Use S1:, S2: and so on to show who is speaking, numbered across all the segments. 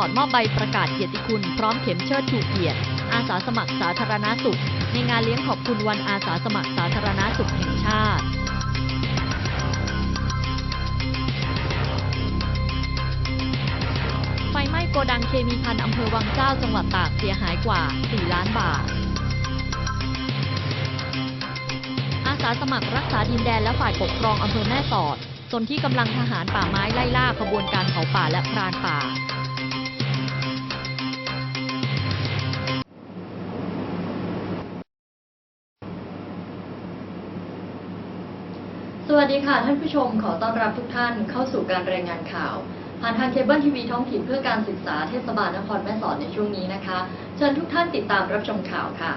S1: สอดมอบใบประกาศเกียรติคุณ พร้อมเข็มเชิดชูเกียรติ อาสาสมัครสาธารณสุข ในงานเลี้ยงขอบคุณวันอาสาสมัครสาธารณสุขแห่งชาติไฟไหม้โกดังเคมีพันอำเภอวังเจ้าจังหวัดตากเสียหายกว่า 4 ล้านบาท อาสาสมัครรักษาดินแดนและฝ่ายปกครองอำเภอแม่สอดสนที่กำลังทหารป่าไม้ไล่ล่าขบวนการเผาป่าและพรานป่า วัสดีค่ะ ท่านผู้ชมขอต้อนรับทุกท่านเข้าสู่การรายงานข่าว ผ่านทางเคเบิลทีวีท้องถิ่นเพื่อการศึกษาเทศบาลนครแม่สอดในช่วงนี้นะคะ เชิญทุกท่านติดตามรับชมข่าวค่ะ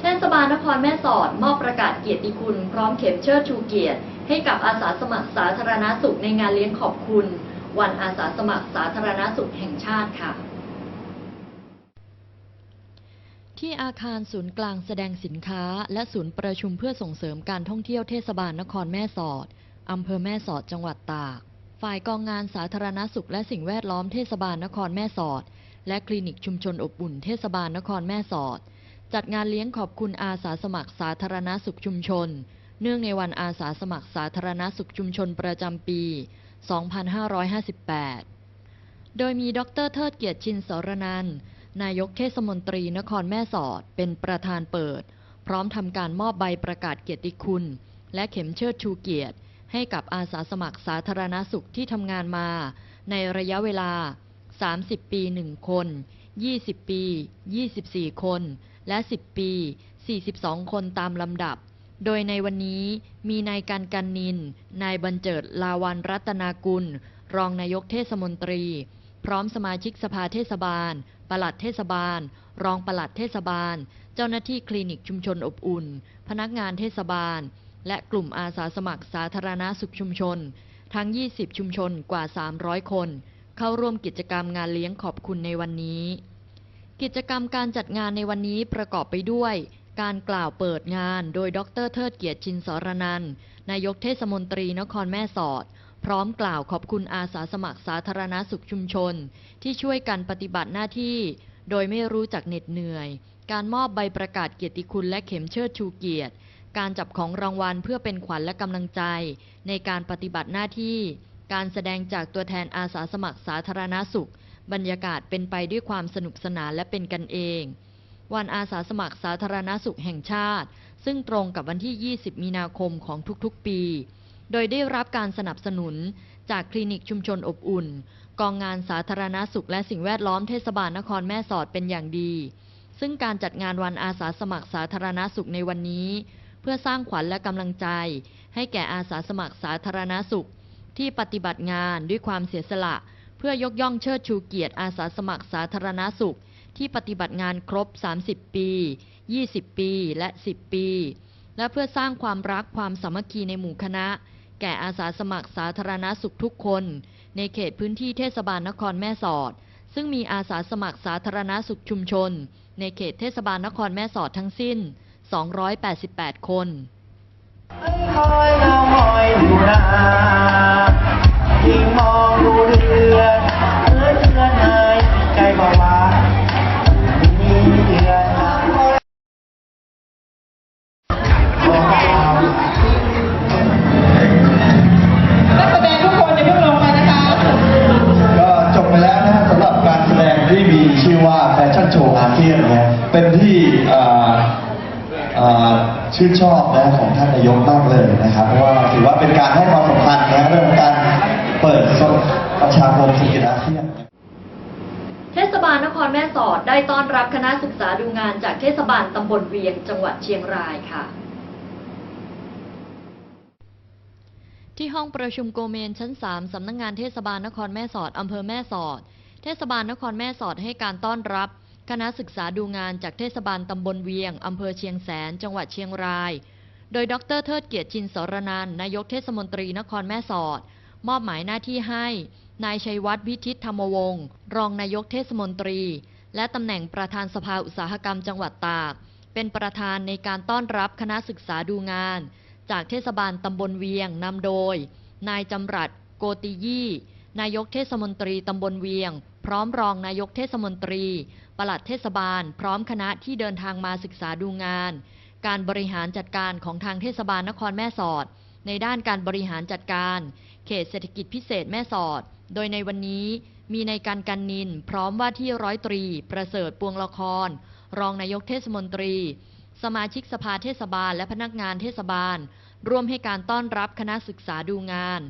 S1: เทศบาลนครแม่สอดมอบประกาศเกียรติคุณ พร้อมเข็มเชิดชูเกียรติ ให้กับอาสาสมัครสาธารณสุขในงานเลี้ยงขอบคุณ วันอาสาสมัครสาธารณสุขแห่งชาติค่ะ ที่อาคารศูนย์กลางแสดงสินค้า และศูนย์ประชุมเพื่อส่งเสริมการท่องเที่ยวเทศบาลนครแม่สอด อำเภอแม่สอดจังหวัดตาก ฝ่ายกองงานสาธารณสุขและสิ่งแวดล้อมเทศบาลนครแม่สอด และคลินิกชุมชนอบอุ่นเทศบาลนครแม่สอด จัดงานเลี้ยงขอบคุณอาสาสมัครสาธารณสุขชุมชน เนื่องในวันอาสาสมัครสาธารณสุขชุมชนประจำปี 2558 โดยมีดรเทิดเกียรติชินสรนันท์ นายกเทศมนตรีนครแม่สอดเป็นประธานเปิด พร้อมทำการมอบใบประกาศเกียรติคุณ และเข็มเชิดชูเกียรติ ให้กับอาสาสมัครสาธารณสุขที่ทำงานมา ในระยะเวลา 30 ปี 1 คน 20 ปี 24 คน และ 10 ปี 42 คนตามลำดับ โดยในวันนี้มีนายกันกันนิน นายบรรเจิดลาวันรัตนากุล รองนายกเทศมนตรี พร้อมสมาชิกสภาเทศบาล ปลัดเทศบาล รองปลัดเทศบาล เจ้าหน้าที่คลินิกชุมชนอบอุ่น พนักงานเทศบาล และกลุ่มอาสาสมัครสาธารณสุขชุมชน ทั้ง 20 ชุมชนกว่า 300 คน เข้าร่วมกิจกรรมงานเลี้ยงขอบคุณในวันนี้ กิจกรรมการจัดงานในวันนี้ประกอบไปด้วยการกล่าวเปิดงานโดยดรเทิดเกียรติชินสรนันนายกเทศมนตรีนครแม่สอด พร้อมกล่าวขอบคุณอาสาสมัครสาธารณสุขชุมชน ที่ช่วยกันปฏิบัติหน้าที่ โดยไม่รู้จักเหน็ดเหนื่อย การมอบใบประกาศเกียรติคุณและเข็มเชิดชูเกียรติ การจับของรางวัลเพื่อเป็นขวัญและกำลังใจ ในการปฏิบัติหน้าที่ การแสดงจากตัวแทนอาสาสมัครสาธารณสุข บรรยากาศเป็นไปด้วยความสนุกสนานและเป็นกันเอง วันอาสาสมัครสาธารณสุขแห่งชาติ ซึ่งตรงกับวันที่ 20 มีนาคมของทุกๆ ปี โดยได้รับการสนับสนุน จากคลินิกชุมชนอบอุ่น กองงานสาธารณสุขและสิ่งแวดล้อมเทศบาลนครแม่สอดเป็นอย่างดี ซึ่งการจัดงานวันอาสาสมัครสาธารณสุขในวันนี้ เพื่อสร้างขวัญและกำลังใจ ให้แก่อาสาสมัครสาธารณสุข ที่ปฏิบัติงานด้วยความเสียสละ เพื่อยกย่องเชิดชูเกียรติอาสาสมัครสาธารณสุข ที่ปฏิบัติงานครบ 30 ปี 20 ปี และ 10 ปี และเพื่อสร้างความรักความสามัคคีในหมู่คณะ แก่อาสาสมัครสาธารณสุขทุกคน ในเขตพื้นที่เทศบาลนครแม่สอด ซึ่งมีอาสาสมัครสาธารณสุขชุมชน ในเขตเทศบาลนครแม่สอดทั้งสิ้น 288 คน
S2: ชื่นชอบนะของท่านนายกมากเลยนะครับเพราะว่าถือว่าเป็นการให้ความสำคัญนะเรื่องของการเปิดประชาคมเศรษฐกิจอาเซียน
S1: เทศบาลนครแม่สอดได้ต้อนรับคณะศึกษาดูงานจากเทศบาลตำบลเวียงจังหวัดเชียงรายค่ะ ที่ห้องประชุมโกเมนชั้น 3 สำนักงงานเทศบาลนครแม่สอดอำเภอแม่สอด เทศบาลนครแม่สอดให้การต้อนรับ คณะศึกษาดูงานจากเทศบาลตำบลเวียง อำเภอเชียงแสน จังหวัดเชียงราย โดยดรเทิดเกียรติชินสรนันนายกเทศมนตรีนครแม่สอด มอบหมายหน้าที่ให้ นายชัยวัฒน์วิทิตธรรมวงศ์รองนายกเทศมนตรี และตำแหน่งประธานสภาอุตสาหกรรมจังหวัดตาก เป็นประธานในการต้อนรับคณะศึกษาดูงาน จากเทศบาลตำบลเวียงนำโดย นายจำรัดโกติยี่ นายกเทศมนตรีตำบลเวียง พร้อมรองนายกเทศมนตรี ปลัดเทศบาล พร้อมคณะที่เดินทางมาศึกษาดูงาน การบริหารจัดการของทางเทศบาลนครแม่สอด ในด้านการบริหารจัดการ เขตเศรษฐกิจพิเศษแม่สอด โดยในวันนี้มีในการกันนิน พร้อมว่าที่ร้อยตรี ประเสริฐปวงละคร รองนายกเทศมนตรี สมาชิกสภาเทศบาลและพนักงานเทศบาล ร่วมให้การต้อนรับคณะศึกษาดูงาน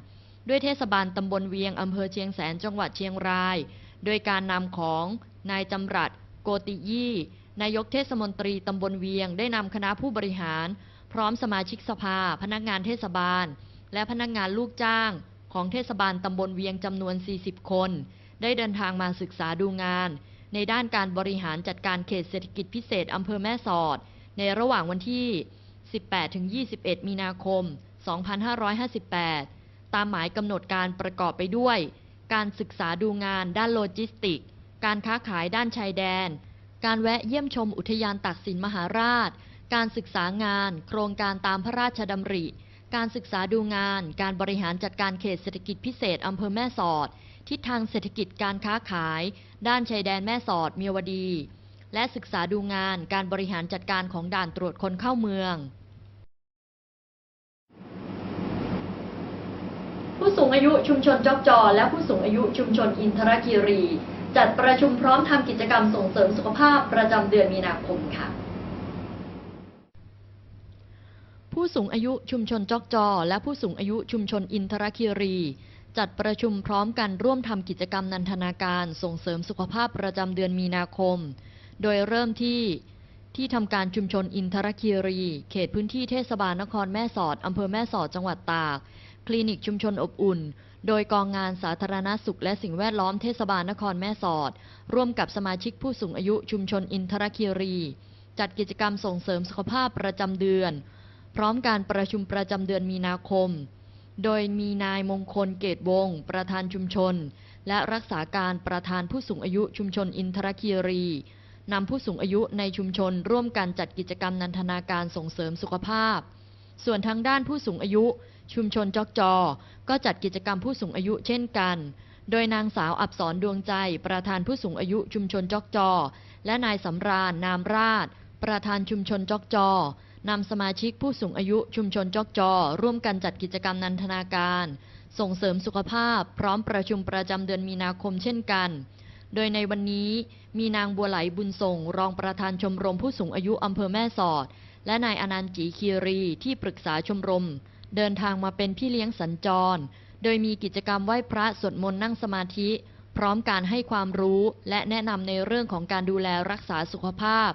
S1: ด้วยเทศบาลตำบลเวียงอำเภอเชียงแสนจังหวัดเชียงราย โดยการนำของนายจำรัดโกติยี่ นายกเทศมนตรีตำบลเวียง ได้นำคณะผู้บริหาร พร้อมสมาชิกสภา พนักงานเทศบาล และพนักงานลูกจ้าง ของเทศบาลตำบลเวียงจำนวน 40 คน ได้เดินทางมาศึกษาดูงาน ในด้านการบริหารจัดการเขตเศรษฐกิจพิเศษอำเภอแม่สอด ในระหว่างวันที่ 18-21 มีนาคม 2558 ตามหมายกำหนดการประกอบไปด้วย การศึกษาดูงานด้านโลจิสติก การค้าขายด้านชายแดน การแวะเยี่ยมชมอุทยานตักสินมหาราช การศึกษางาน โครงการตามพระราชดำริ การศึกษาดูงาน การบริหารจัดการเขตเศรษฐกิจพิเศษอำเภอแม่สอด ทิศทางเศรษฐกิจการค้าขาย ด้านชายแดนแม่สอดเมียวดี และศึกษาดูงาน การบริหารจัดการของด่านตรวจคนเข้าเมือง ผู้สูงอายุชุมชนจอกจอ และผู้สูงอายุชุมชนอินทรคีรี จัดประชุมพร้อมทำกิจกรรมส่งเสริมสุขภาพประจำเดือนมีนาคมค่ะผู้สูงอายุชุมชนจอกจอ และผู้สูงอายุชุมชนอินทรคีรี จัดประชุมพร้อมกันร่วมทำกิจกรรมนันทนาการส่งเสริมสุขภาพประจำเดือนมีนาคม โดยเริ่มที่ที่ทำการชุมชนอินทรคีรี เขตพื้นที่เทศบาลนครแม่สอดอำเภอแม่สอดจังหวัดตาก คลินิกชุมชนอบอุ่น โดยกองงานสาธารณสุขและสิ่งแวดล้อมเทศบาลนครแม่สอด ร่วมกับสมาชิกผู้สูงอายุชุมชนอินทรคีรี จัดกิจกรรมส่งเสริมสุขภาพประจำเดือน พร้อมการประชุมประจำเดือนมีนาคม โดยมีนายมงคลเกตวงศ์ประธานชุมชน และรักษาการประธานผู้สูงอายุชุมชนอินทรคีรีนำผู้สูงอายุในชุมชนร่วมกันจัดกิจกรรมนันทนาการส่งเสริมสุขภาพ ส่วนทางด้านผู้สูงอายุ ชุมชนจอกจอ ก็จัดกิจกรรมผู้สูงอายุเช่นกัน โดยนางสาวอับสรดวงใจ ประธานผู้สูงอายุชุมชนจอกจอ และนายสำราญนามราช ประธานชุมชนจอกจอนำสมาชิกผู้สูงอายุชุมชนจอกจอ ร่วมกันจัดกิจกรรมนันทนาการ ส่งเสริมสุขภาพ พร้อมประชุมประจำเดือนมีนาคมเช่นกัน โดยในวันนี้มีนางบัวไหลบุญส่ง รองประธานชมรมผู้สูงอายุอำเภอแม่สอด และนายอนันต์จีคีรีที่ปรึกษาชมรม เดินทางมาเป็นพี่เลี้ยงสัญจร โดยมีกิจกรรมไหว้พระสวดมนต์นั่งสมาธิ พร้อมการให้ความรู้และแนะนำในเรื่องของการดูแลรักษาสุขภาพ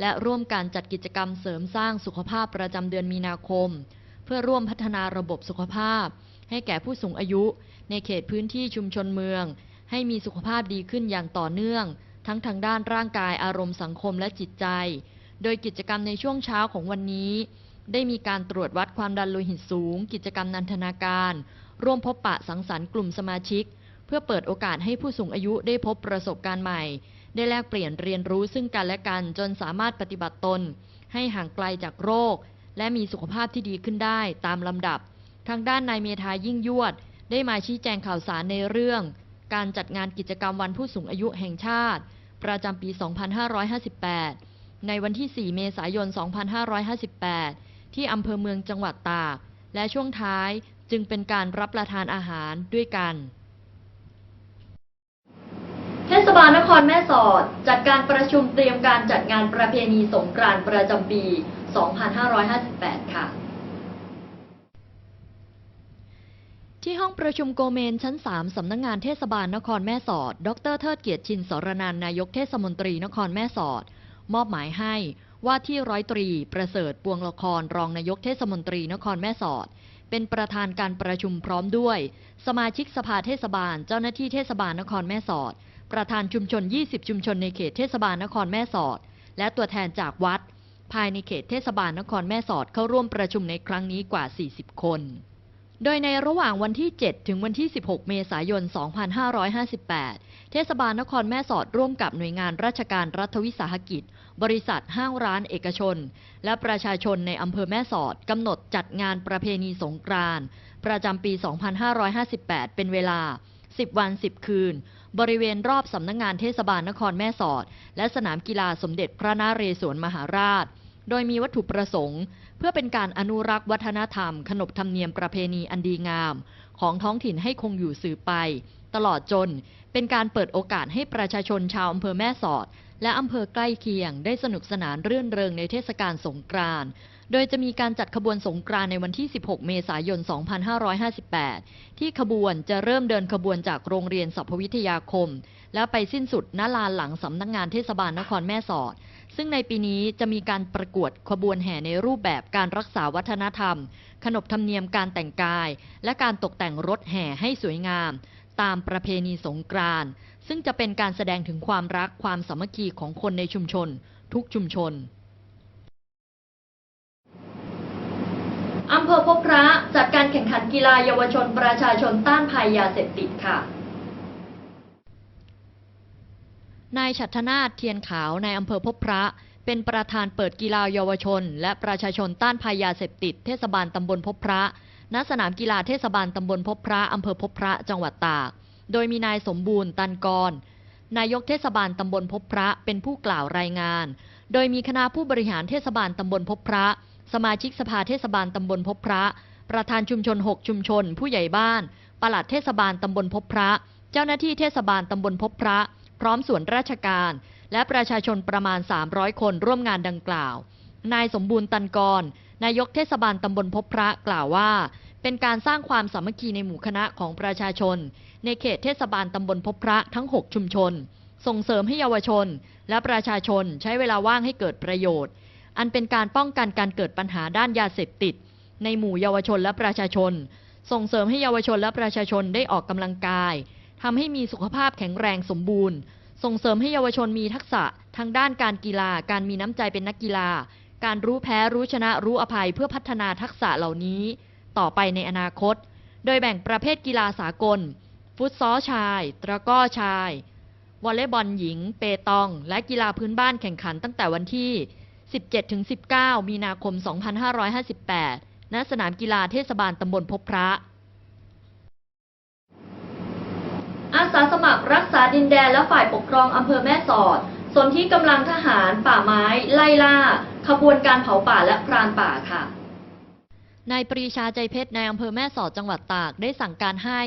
S1: และร่วมการจัดกิจกรรมเสริมสร้างสุขภาพประจำเดือนมีนาคม เพื่อร่วมพัฒนาระบบสุขภาพ ให้แก่ผู้สูงอายุ ในเขตพื้นที่ชุมชนเมือง ให้มีสุขภาพดีขึ้นอย่างต่อเนื่อง ทั้งทางด้านร่างกายอารมณ์สังคมและจิตใจ โดยกิจกรรมในช่วงเช้าของวันนี้ ได้มีการตรวจวัดความดันโลหิตสูง กิจกรรมนันทนาการ ร่วมพบปะสังสรรค์กลุ่มสมาชิก เพื่อเปิดโอกาสให้ผู้สูงอายุได้พบประสบการณ์ใหม่ ได้แลกเปลี่ยนเรียนรู้ซึ่งกันและกันจนสามารถปฏิบัติตน ให้ห่างไกลจากโรค และมีสุขภาพที่ดีขึ้นได้ตามลำดับ ทางด้านนายเมธายิ่งยวด ได้มาชี้แจงข่าวสารในเรื่อง การจัดงานกิจกรรมวันผู้สูงอายุแห่งชาติ ประจำปี 2558 ในวันที่ 4 เมษายน 2558 ที่อำเภอเมืองจังหวัดตาก และช่วงท้ายจึงเป็นการรับประทานอาหารด้วยกัน เทศบาลนครแม่สอด จัดการประชุมเตรียมการจัดงานประเพณีสงกรานต์ประจำปี 2558 ค่ะที่ห้องประชุมโกเมนชั้น 3 สำนักงงานเทศบาลนครแม่สอด ดรเทิดเกียรติชินสรนันท์นายกเทศมนตรีนครแม่สอด มอบหมายให้ ว่าที่ร้อยตรีประเสริฐปวงละครรองนายกเทศมนตรีนครแม่สอด เป็นประธานการประชุมพร้อมด้วย สมาชิกสภาเทศบาล เจ้าหน้าที่เทศบาลนครแม่สอด ประธานชุมชน 20 ชุมชนในเขตเทศบาลนครแม่สอด และตัวแทนจากวัด ภายในเขตเทศบาลนครแม่สอดเข้าร่วมประชุมในครั้งนี้กว่า 40 คน โดยในระหว่างวันที่ 7 ถึงวันที่ 16 เมษายน 2558 เทศบาลนครแม่สอดร่วมกับหน่วยงานราชการรัฐวิสาหกิจ บริษัทห้างร้านเอกชน และประชาชนในอำเภอแม่สอดกำหนดจัดงานประเพณีสงกรานต์ประจำปี 2558 เป็นเวลา 10 วัน 10 คืน บริเวณรอบสำนักงงานเทศบาลนครแม่สอด และสนามกีฬาสมเด็จพระนเรศวรมหาราช โดยมีวัตถุประสงค์ เพื่อเป็นการอนุรักษ์วัฒนธรรม ขนบธรรมเนียมประเพณีอันดีงาม ของท้องถิ่นให้คงอยู่สืบไป ตลอดจนเป็นการเปิดโอกาสให้ประชาชนชาวอำเภอแม่สอด และอำเภอใกล้เคียง ได้สนุกสนานเรื่นเริงในเทศกาลสงกรานต์โดยจะมีการจัดขบวนสงกรานในวันที่ 16 เมษายน 2558 ที่ขบวนจะเริ่มเดินขบวนจากโรงเรียนสัพวิทยาคม แล้วไปสิ้นสุดณลานหลังสำนักงงานเทศบาลนครแม่สอด ซึ่งในปีนี้จะมีการประกวดขบวนแห่ในรูปแบบการรักษาวัฒนธรรม ขนบธรรมเนียมการแต่งกาย และการตกแต่งรถแห่ให้สวยงาม ตามประเพณีสงกรานต์ซึ่งจะเป็นการแสดงถึงความรักความสามัคคีของคนในชุมชน ทุกชุมชนอำเภอพบพระจัดการแข่งขันกีฬาเยาวชนประชาชนต้านภัยยาเสพติดค่ะ นายชัตนาถเทียนขาวในอำเภอพบพระ เป็นประธานเปิดกีฬาเยาวชน และประชาชนต้านภัยยาเสพติด เทศบาลตำบลพบพระ ณ สนามกีฬาเทศบาลตำบลพบพระอำเภอพบพระจังหวัดตาก โดยมีนายสมบูรณ์ตันกร นายกเทศบาลตำบลพบพระเป็นผู้กล่าวรายงาน โดยมีคณะผู้บริหารเทศบาลตำบลพบพระ สมาชิกสภาเทศบาลตำบลพบพระ ประธานชุมชน 6 ชุมชน ผู้ใหญ่บ้านปลัดเทศบาลตำบลพบพระ เจ้าหน้าที่เทศบาลตำบลพบพระ ร้อมส่วนราชการ และประชาชนประมาณ 300 คนร่วมงานดังกล่าว นายสมบูรณ์ตันกร นายกเทศบาลตำบลพบพระกล่าวว่า เป็นการสร้างความสามัคคีในหมู่คณะของประชาชน ในเขตเทศบาลตำบลพบพระทั้ง 6 ชุมชน ส่งเสริมให้เยาวชน และประชาชนใช้เวลาว่างให้เกิดประโยชน์ อันเป็นการป้องกันการเกิดปัญหาด้านยาเสพติด ในหมู่เยาวชนและประชาชน ส่งเสริมให้เยาวชนและประชาชนได้ออกกำลังกาย ทำให้มีสุขภาพแข็งแรงสมบูรณ์ ส่งเสริมให้เยาวชนมีทักษะทางด้านการกีฬา การมีน้ำใจเป็นนักกีฬา การรู้แพ้รู้ชนะรู้อภัยเพื่อพัฒนาทักษะเหล่านี้ ต่อไปในอนาคต โดยแบ่งประเภทกีฬาสากล ฟุตซอลชาย ตะก้อชายวอลเลย์บอลหญิง เปตอง และกีฬาพื้นบ้านแข่งขันตั้งแต่วันที่ 17-19 มีนาคม 2558 ณ สนามกีฬาเทศบาลตำบลพบพระ อาสาสมัครรักษาดินแดนและฝ่ายปกครองอำเภอแม่สอด ส่วนที่กำลังทหารป่าไม้ ไล่ล่า ขบวนการเผาป่าและพรานป่าค่ะนายปรีชาใจเพชรในอำเภอแม่สอดจังหวัดตากได้สั่งการให้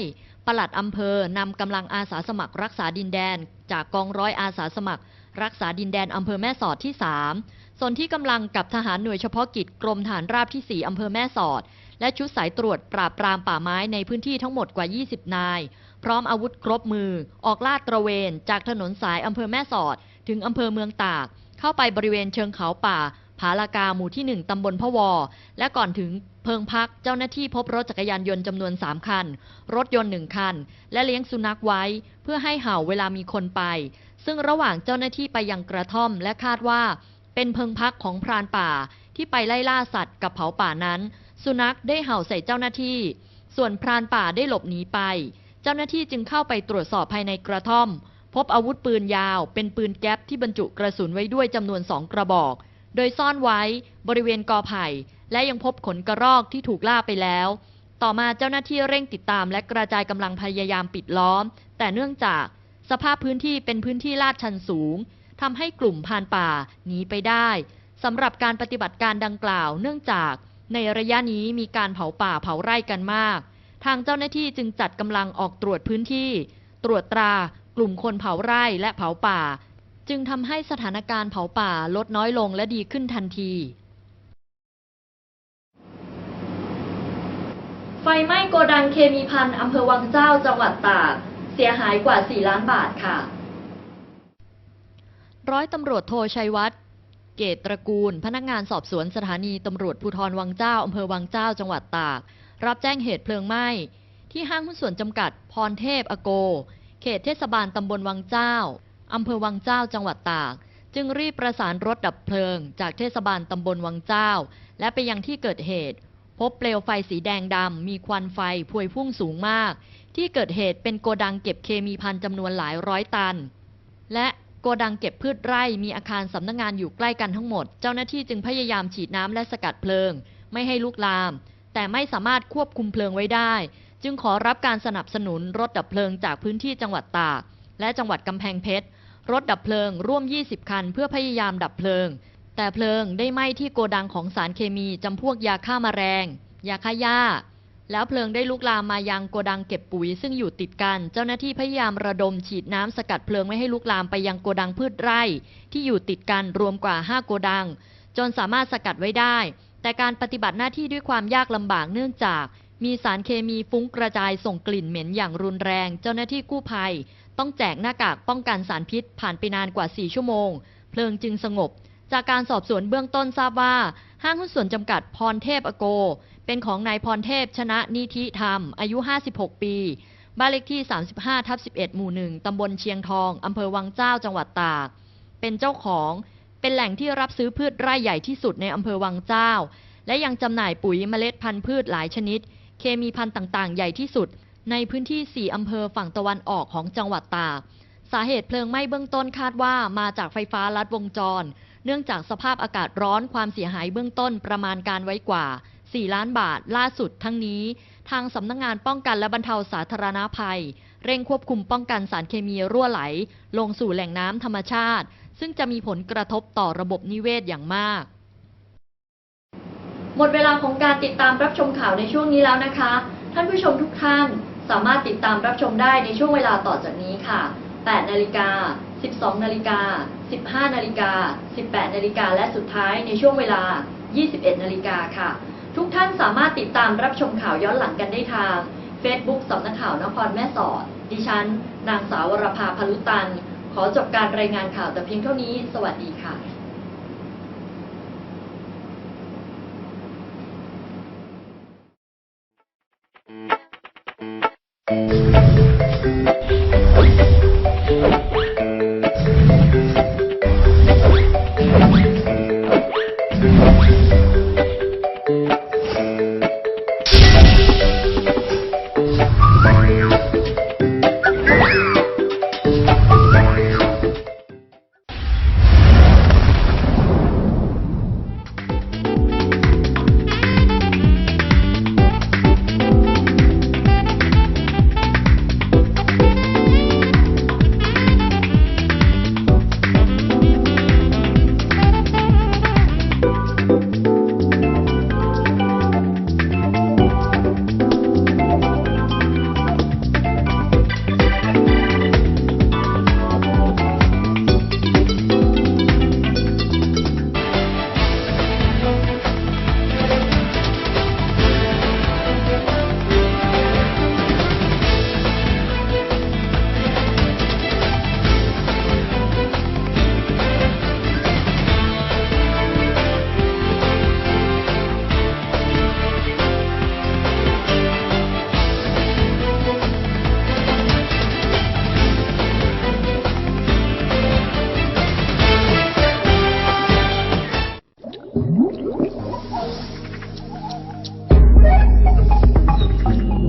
S1: ปลัดอำเภอนำกำลังอาสาสมัครรักษาดินแดน จากกองร้อยอาสาสมัคร รักษาดินแดนอำเภอแม่สอดที่ 3 ส่วนที่กำลังกับทหารหน่วยเฉพาะกิจกรมฐานราบที่ 4 อำเภอแม่สอด และชุดสายตรวจปราบปรามป่าไม้ในพื้นที่ทั้งหมดกว่า 20 นาย พร้อมอาวุธครบมือ ออกลาดตระเวนจากถนนสายอำเภอแม่สอด ถึงอำเภอเมืองตาก เข้าไปบริเวณเชิงเขาป่า ผาลากาหมู่ที่ 1 ตำบลพะวอ และก่อนถึงเพิงพักเจ้าหน้าที่พบรถจักรยานยนต์จำนวน 3 คัน รถยนต์ 1 คัน และเลี้ยงสุนัขไว้ เพื่อให้เห่าเวลามีคนไป ซึ่งระหว่างเจ้าหน้าที่ไปยังกระท่อมและคาดว่า เป็นเพิงพักของพรานป่าที่ไปไล่ล่าสัตว์กับเผาป่านั้น สุนัขได้เห่าใส่เจ้าหน้าที่ ส่วนพรานป่าได้หลบหนีไป จ้าหน้าที่จึงเข้าไปตรวจสอบภายในกระท่อม พบอาวุธปืนยาว เป็นปืนแก๊ปที่บรรจุกระสุนไว้ด้วยจำนวนสองกระบอก โดยซ่อนไว้บริเวณกอไผ่ และยังพบขนกระรอกที่ถูกล่าไปแล้ว ต่อมาเจ้าหน้าที่เร่งติดตามและกระจายกำลังพยายามปิดล้อม แต่เนื่องจากสภาพพื้นที่เป็นพื้นที่ลาดชันสูงทำให้กลุ่มพานป่าหนีไปได้สำหรับการปฏิบัติการดังกล่าว เนื่องจากในระยะนี้มีการเผาป่าเผาไร่กันมาก ทางเจ้าหน้าที่จึงจัดกำลังออกตรวจพื้นที่ ตรวจตรากลุ่มคนเผาไร่และเผาป่า จึงทำให้สถานการณ์เผาป่าลดน้อยลงและดีขึ้นทันที ไฟไหม้โกดังเคมีพันอำเภอวังเจ้าจังหวัดตากเสียหายกว่า 4 ล้านบาทค่ะ ร้อยตำรวจโทชัยวัฒน์เกตตระกูล พนักงานสอบสวนสถานีตำรวจภูธรวังเจ้าอำเภอวังเจ้าจังหวัดตาก รับแจ้งเหตุเพลิงไหม้ ที่ห้างหุ้นส่วนจำกัด พรเทพอโก เขตเทศบาลตำบลวังเจ้าอำเภอวังเจ้าจังหวัดตาก จึงรีบประสานรถดับเพลิง จากเทศบาลตำบลวังเจ้า และไปยังที่เกิดเหตุ พบเปลวไฟสีแดงดำมีควันไฟพวยพุ่งสูงมาก ที่เกิดเหตุเป็นโกดังเก็บเคมีพันจำนวนหลายร้อยตัน และโกดังเก็บพืชไร่มีอาคารสำนักงงานอยู่ใกล้กันทั้งหมด เจ้าหน้าที่จึงพยายามฉีดน้ำและสกัดเพลิง ไม่ให้ลุกลาม แต่ไม่สามารถควบคุมเพลิงไว้ได้ จึงขอรับการสนับสนุนรถดับเพลิงจากพื้นที่จังหวัดตาก และจังหวัดกำแพงเพชร รถดับเพลิงร่วม 20 คัน เพื่อพยายามดับเพลิง แต่เพลิงได้ไหม้ที่โกดังของสารเคมีจำพวกยาฆ่ามาแมลงยาฆ่าหญ้า แล้วเพลิงได้ลุกลามมายังโกดังเก็บปุ๋ย ซึ่งอยู่ติดกัน เจ้าหน้าที่พยายามระดมฉีดน้ำสกัดเพลิงไม่ให้ลุกลามไปยังโกดังพืชไร่ ที่อยู่ติดกันรวมกว่า 5 โกดัง จนสามารถสกัดไว้ได้ แต่การปฏิบัติหน้าที่ด้วยความยากลำบากเนื่องจาก มีสารเคมีฟุ้งกระจายส่งกลิ่นเหม็นอย่างรุนแรง เจ้าหน้าที่กู้ภัย ต้องแจกหน้ากากป้องกันสารพิษ ผ่านไปนานกว่า 4 ชั่วโมง เพลิงจึงสงบ จากการสอบสวนเบื้องต้นทราบว่า ห้างหุ้นส่วนจำกัดพรเทพอโก เป็นของนายพรเทพชนะนิธิธรรม อายุ 56 ปีบ้านเลขที่ 35 ทับ 11 หมู่ 1 ตำบลเชียงทอง อำเภอวังเจ้า จังหวัดตาก เป็นเจ้าของ เป็นแหล่งที่รับซื้อพืชไร่ใหญ่ที่สุดในอำเภอวังเจ้า และยังจำหน่ายปุ๋ยเมล็ดพันธุ์พืชหลายชนิด เคมีพันธุ์ต่างๆ ใหญ่ที่สุด ในพื้นที่ 4 อำเภอฝั่งตะวันออกของจังหวัดตาก สาเหตุเพลิงไหม้เบื้องต้นคาดว่ามาจากไฟฟ้าลัดวงจร เนื่องจากสภาพอากาศร้อนความเสียหายเบื้องต้นประมาณการไว้กว่า 4 ล้านบาทล่าสุดทั้งนี้ ทางสำนักงงานป้องกันและบรรเทาสาธารณภัย เร่งควบคุมป้องกันสารเคมีรั่วไหล ลงสู่แหล่งน้ำธรรมชาติ ซึ่งจะมีผลกระทบต่อระบบนิเวศอย่างมาก หมดเวลาของการติดตามรับชมข่าวในช่วงนี้แล้วนะคะ ท่านผู้ชมทุกท่านสามารถติดตามรับชมได้ในช่วงเวลาต่อจากนี้ค่ะ 8 นาฬิกา 12 นาฬิกา 15 นาฬิกา 18 นาฬิกา และสุดท้ายในช่วงเวลา 21 นาฬิกาค่ะ ทุกท่านสามารถติดตามรับชมข่าวย้อนหลังกันได้ทาง Facebook สำนักข่าวนครแม่สอด ดิฉัน นางสาววรภาพลุตัน ขอจบการรายงานข่าวแต่เพียงเท่านี้ สวัสดีค่ะ